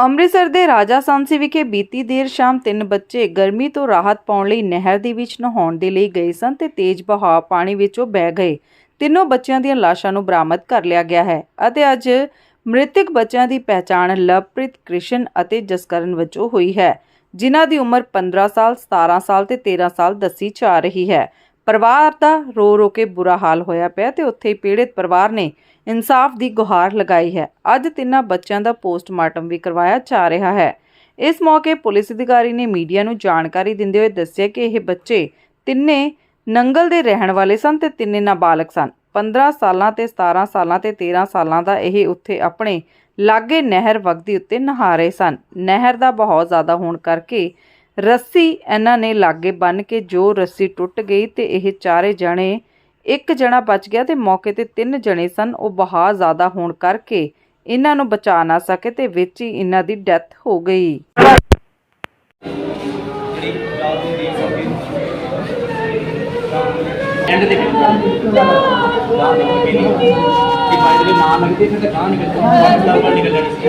ਅੰਮ੍ਰਿਤਸਰ ਦੇ ਰਾਜਾ ਸਾਂਸੀ ਵਿਖੇ ਬੀਤੀ ਦੇਰ ਸ਼ਾਮ ਤਿੰਨ ਬੱਚੇ ਗਰਮੀ ਤੋਂ ਰਾਹਤ ਪਾਉਣ ਲਈ ਨਹਿਰ ਦੇ ਵਿੱਚ ਨਹਾਉਣ ਦੇ ਲਈ ਗਏ ਸਨ ਤੇ ਤੇਜ਼ ਵਹਾਅ ਪਾਣੀ ਵਿੱਚੋਂ ਬਹਿ ਗਏ। ਤਿੰਨੋਂ ਬੱਚਿਆਂ ਦੀਆਂ ਲਾਸ਼ਾਂ ਨੂੰ ਬਰਾਮਦ ਕਰ ਲਿਆ ਗਿਆ ਹੈ ਅਤੇ ਅੱਜ ਮ੍ਰਿਤਕ ਬੱਚਿਆਂ ਦੀ ਪਹਿਚਾਣ ਲਵਪ੍ਰੀਤ ਕ੍ਰਿਸ਼ਨ ਅਤੇ ਜਸਕਰਨ ਵਜੋਂ ਹੋਈ ਹੈ, ਜਿਨ੍ਹਾਂ ਦੀ ਉਮਰ 15 ਸਾਲ 17 ਸਾਲ ਤੇ 13 ਸਾਲ ਦੱਸੀ ਜਾ ਰਹੀ ਹੈ। ਪਰਿਵਾਰ ਦਾ ਰੋ ਰੋ ਕੇ ਬੁਰਾ ਹਾਲ ਹੋਇਆ ਪਿਆ ਤੇ ਉੱਥੇ ਹੀ ਪੀੜਿਤ ਪਰਿਵਾਰ ਨੇ ਇਨਸਾਫ ਦੀ ਗੁਹਾਰ ਲਗਾਈ ਹੈ। ਅੱਜ ਤਿੰਨਾਂ ਬੱਚਿਆਂ ਦਾ ਪੋਸਟਮਾਰਟਮ ਵੀ ਕਰਵਾਇਆ ਜਾ ਰਿਹਾ ਹੈ। ਇਸ ਮੌਕੇ ਪੁਲਿਸ ਅਧਿਕਾਰੀ ਨੇ ਮੀਡੀਆ ਨੂੰ ਜਾਣਕਾਰੀ ਦਿੰਦੇ ਹੋਏ ਦੱਸਿਆ ਕਿ ਇਹ ਬੱਚੇ ਤਿੰਨੇ ਨੰਗਲ ਦੇ ਰਹਿਣ ਵਾਲੇ ਸਨ ਤੇ ਤਿੰਨੇ ਨਾਬਾਲਗ ਸਨ। 15 ਸਾਲਾਂ ਤੇ 17 ਸਾਲਾਂ ਤੇ 13 ਸਾਲਾਂ ਦਾ ਇਹ ਉੱਥੇ ਆਪਣੇ ਲਾਗੇ ਨਹਿਰ ਵਗਦੀ ਉੱਤੇ ਨਹਾ ਰਹੇ ਸਨ। ਨਹਿਰ ਦਾ ਬਹੁਤ ਜ਼ਿਆਦਾ ਹੋਣ ਕਰਕੇ ਰੱਸੀ ਇਹਨਾਂ ਨੇ ਲਾਗੇ ਬੰਨ ਕੇ ਜੋ ਰੱਸੀ ਟੁੱਟ ਗਈ ਤੇ ਇਹ ਚਾਰੇ ਜਣੇ ਇੱਕ ਜਣਾ ਬਚ ਗਿਆ ਤੇ ਮੌਕੇ ਤੇ ਤਿੰਨ ਜਣੇ ਸਨ ਉਹ ਬਹਾ ਜ਼ਿਆਦਾ ਹੋਣ ਕਰਕੇ ਇਹਨਾਂ ਨੂੰ ਬਚਾ ਨਾ ਸਕੇ ਤੇ ਵਿੱਚ ਹੀ ਇਹਨਾਂ ਦੀ ਡੈਥ ਹੋ ਗਈ। ਐਂਡ ਤੇ ਗਾਂ ਨਿਕਲ ਪਈ ਨਹੀਂ ਕਿ ਬਾਈ ਦੇ ਮਾਂ ਲੱਗਦੀ ਫਿਰ ਤਾਂ ਗਾਂ ਨਿਕਲ ਜਾਣੀ ਦਾ ਉੱਪਰ ਨਿਕਲ ਜਾਣੀ ਸੀ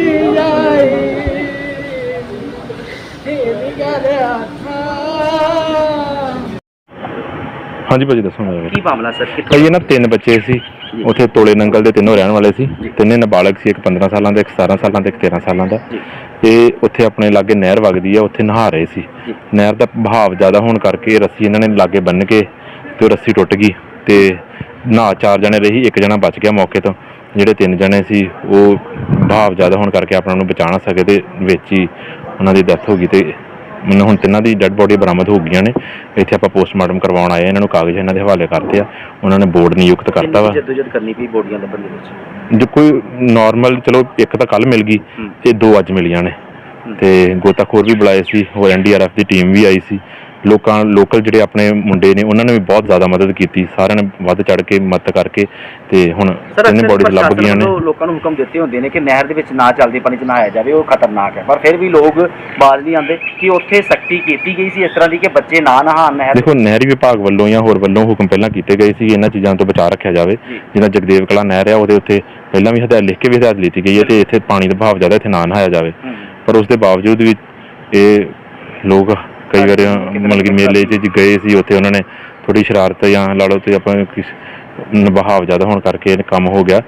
ਹਾਂਜੀ ਭਾਜੀ ਦੱਸੋ ਮੈਨੂੰ ਕੀ ਮਾਮਲਾ ਸਰ? ਕਿੱਥੋਂ ਭਾਜੀ ਇਹ ਨਾ ਤਿੰਨ ਬੱਚੇ ਸੀ। ਉੱਥੇ ਤੋਲੇ ਨੰਗਲ ਦੇ ਤਿੰਨੋਂ ਰਹਿਣ ਵਾਲੇ ਸੀ। ਤਿੰਨੇ ਨਾਬਾਲਗ ਸੀ ਇੱਕ 15 ਸਾਲਾਂ ਦਾ ਇੱਕ 17 ਸਾਲਾਂ ਦਾ ਇੱਕ 13 ਸਾਲਾਂ ਦਾ। ਤੇ ਉੱਥੇ ਆਪਣੇ ਲਾਗੇ ਨਹਿਰ ਵਗਦੀ ਆ ਉੱਥੇ ਨਹਾ ਰਹੇ ਸੀ। ਨਹਿਰ ਦਾ ਬਹਾਵ ਜ਼ਿਆਦਾ ਹੋਣ ਕਰਕੇ ਰੱਸੀ ਇਹਨਾਂ ਨੇ ਲਾਗੇ ਬੰਨ ਕੇ ਤੇ ਉਹ ਰੱਸੀ ਟੁੱਟ ਗਈ ਤੇ ਨਾ ਚਾਰ ਜਣੇ ਰਹੀ ਇੱਕ ਜਣਾ ਬਚ ਗਿਆ ਮੌਕੇ ਤੋਂ। ਜਿਹੜੇ ਤਿੰਨ ਜਣੇ ਸੀ ਉਹ ਬਹਾਵ ਜ਼ਿਆਦਾ ਹੋਣ ਕਰਕੇ ਆਪਣਾ ਨੂੰ ਬਚਾ ਨਾ ਸਕੇ ਤੇ ਵਿੱਚ ਹੀ ਉਹਨਾਂ ਦੀ ਡੈਥ ਹੋ ਗਈ ਤੇ ਮੈਨੂੰ ਹੁਣ ਤਿੰਨਾਂ ਦੀ ਡੈੱਡ ਬੋਡੀ ਬਰਾਮਦ ਹੋ ਗਈਆਂ ਨੇ ਇੱਥੇ ਆਪਾਂ ਪੋਸਟਮਾਰਟਮ ਕਰਵਾਉਣ ਆਏ। ਇਹਨਾਂ ਨੂੰ ਕਾਗਜ਼ ਇਹਨਾਂ ਦੇ ਹਵਾਲੇ ਕਰਤੇ ਆ ਉਹਨਾਂ ਨੇ ਬੋਰਡ ਨਿਯੁਕਤ ਕਰਤਾ ਵਾ ਜਦੋਜਦ ਕਰਨੀ ਪਈ ਬੋਡੀਆਂ ਦੇ ਬੰਦੇ ਵਿੱਚ ਜੇ ਕੋਈ ਨਾਰਮਲ ਚਲੋ ਇੱਕ ਤਾਂ ਕੱਲ ਮਿਲ ਗਈ। ਤੇ ਦੋ ਅੱਜ ਮਿਲੀਆਂ ਨੇ ਤੇ ਗੋਤਾਖੋਰ ਵੀ ਬੁਲਾਏ ਸੀ ਹੋਰ ਐਨਡੀਆਰਐਫ ਦੀ ਟੀਮ ਵੀ ਆਈ ਸੀ। ਲੋਕਾਂ ਲੋਕਲ ਜਿਹੜੇ ਆਪਣੇ ਮੁੰਡੇ ਨੇ ਉਹਨਾਂ ਨੇ ਵੀ ਬਹੁਤ ਜ਼ਿਆਦਾ ਮਦਦ ਕੀਤੀ। ਸਾਰਿਆਂ ਨੇ ਵੱਧ ਚੜ ਕੇ ਮਦਦ ਕਰਕੇ ਤੇ ਹੁਣ ਤਿੰਨੇ ਬੋਡੀਜ਼ ਲੱਭ ਗਈਆਂ ਨੇ। ਲੋਕਾਂ ਨੂੰ ਹੁਕਮ ਦਿੱਤੇ ਹੁੰਦੇ ਨੇ ਕਿ ਨਹਿਰ ਦੇ ਵਿੱਚ ਨਾ ਚੱਲਦੇ ਪਾਣੀ 'ਚ ਨਹਾਇਆ ਜਾਵੇ ਉਹ ਖਤਰਨਾਕ ਹੈ। ਪਰ ਫਿਰ ਵੀ ਲੋਕ ਬਾਜ਼ ਨਹੀਂ ਆਉਂਦੇ ਕਿ ਉੱਥੇ ਸਖਤੀ ਕੀਤੀ ਗਈ ਸੀ ਇਸ ਤਰ੍ਹਾਂ ਦੀ ਕਿ ਬੱਚੇ ਨਾ ਨਹਾਣ ਨਹਿਰ ਦੇਖੋ ਨਹਿਰੀ ਵਿਭਾਗ ਵੱਲੋਂ ਜਾਂ ਹੋਰ ਵੱਲੋਂ ਹੁਕਮ ਪਹਿਲਾਂ ਕੀਤੇ ਗਏ ਸੀ ਇਹਨਾਂ ਚੀਜ਼ਾਂ ਤੋਂ ਬਚਾਅ ਰੱਖਿਆ ਜਾਵੇ। ਜੀ। ਜਿੱਦਾਂ ਜਗਦੇਵ ਕਲਾ ਨਹਿਰ ਆ ਉਹਦੇ ਉੱਤੇ ਪਹਿਲਾਂ ਵੀ ਹਦਾਇਤ ਲਿਖ ਕੇ ਵੀ ਹਦਾਇਤ ਲਿੱਤੀ ਗਈ ਹੈ ਤੇ ਇੱਥੇ ਪਾਣੀ ਦਾ ਬਹਾਵ ਜ਼ਿਆਦਾ ਇੱਥੇ ਨਾ ਨਹਾਇਆ ਜਾਵੇ। ਪਰ ਉਸ ਦੇ ਬਾਵਜੂਦ ਵੀ ਇਹ ਲੋਕ ਕਈ ਵਾਰ ਮਤਲਬ ਕਿ ਮੇਲੇ 'ਚ ਗਏ ਸੀ ਉੱਥੇ ਉਹਨਾਂ ਨੇ ਥੋੜੀ ਸ਼ਰਾਰਤ ਜਾਂ ਲਾ ਲਓ ਤੇ ਆਪਾਂ ਕਿਸ ਬਹਾਵ ਜ਼ਿਆਦਾ ਹੋਣ ਕਰਕੇ ਇਹ ਕੰਮ ਹੋ ਗਿਆ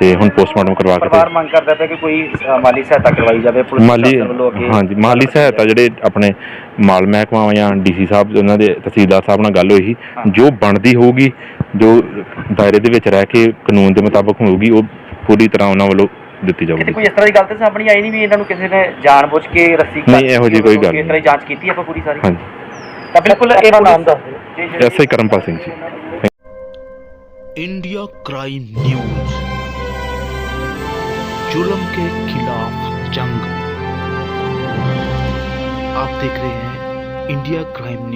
ਤੇ ਹੁਣ ਪੋਸਟਮਾਰਟਮ ਕਰਵਾ ਕੇ ਪਰਿਵਾਰ ਮੰਗ ਕਰਦਾ ਪਿਆ ਕਿ ਕੋਈ ਅ, ਮਾਲੀ ਸਹਾਇਤਾ ਕਰਵਾਈ ਜਾਵੇ ਪੁਲਿਸ ਮਾਲੀ ਪ੍ਰਸ਼ਾਸਨ ਵੱਲੋਂ ਅੱਗੇ ਹਾਂਜੀ ਮਾਲੀ ਸਹਾਇਤਾ ਜਿਹੜੇ ਆਪਣੇ ਮਾਲ ਮਹਿਕਮਾ ਜਾਂ ਡੀਸੀ ਸਾਹਿਬ ਉਹਨਾਂ ਦੇ ਤਹਿਸੀਲਦਾਰ ਸਾਹਿਬ ਨਾਲ ਗੱਲ ਹੋਈ ਸੀ। ਜੋ ਬਣਦੀ ਹੋਊਗੀ ਜੋ ਦਾਇਰੇ ਦੇ ਵਿੱਚ ਰਹਿ ਕੇ ਕਾਨੂੰਨ ਦੇ ਮੁਤਾਬਕ ਹੋਊਗੀ ਉਹ ਪੂਰੀ ਤਰ੍ਹਾਂ ਉਹਨਾਂ ਵੱਲੋਂ ਦਿੱਤੀ ਕਿਤੇ ਜਾਊਗੀ ਕੋਈ ਇਸ ਤਰ੍ਹਾਂ ਦੀ ਗੱਲ ਤਾਂ ਸਾਹਮਣੇ ਆਈ ਨਹੀਂ ਵੀ ਇਹਨਾਂ ਨੂੰ ਕਿਸੇ ਨੇ ਜਾਣਬੁੱਝ ਕੇ ਰੱਸੀ ਨਹੀਂ, ਇਹੋ ਜਿਹੀ ਕੋਈ ਗੱਲ ਇਸ ਤਰ੍ਹਾਂ ਦੀ ਜਾਂਚ ਕੀਤੀ ਆਪਾਂ ਪੂਰੀ ਸਾਰੀ ਹਾਂਜੀ ਤਾਂ ਬਿਲਕੁਲ ਇਹ ਨਾਮ ਦੱਸ ਦਿਓ ਐਸਆਈ ਕਰਮਪਾਲ ਸਿੰਘ ਜੀ इंडिया क्राइम न्यूज जुल्म के खिलाफ जंग आप देख रहे हैं इंडिया क्राइम न्यूज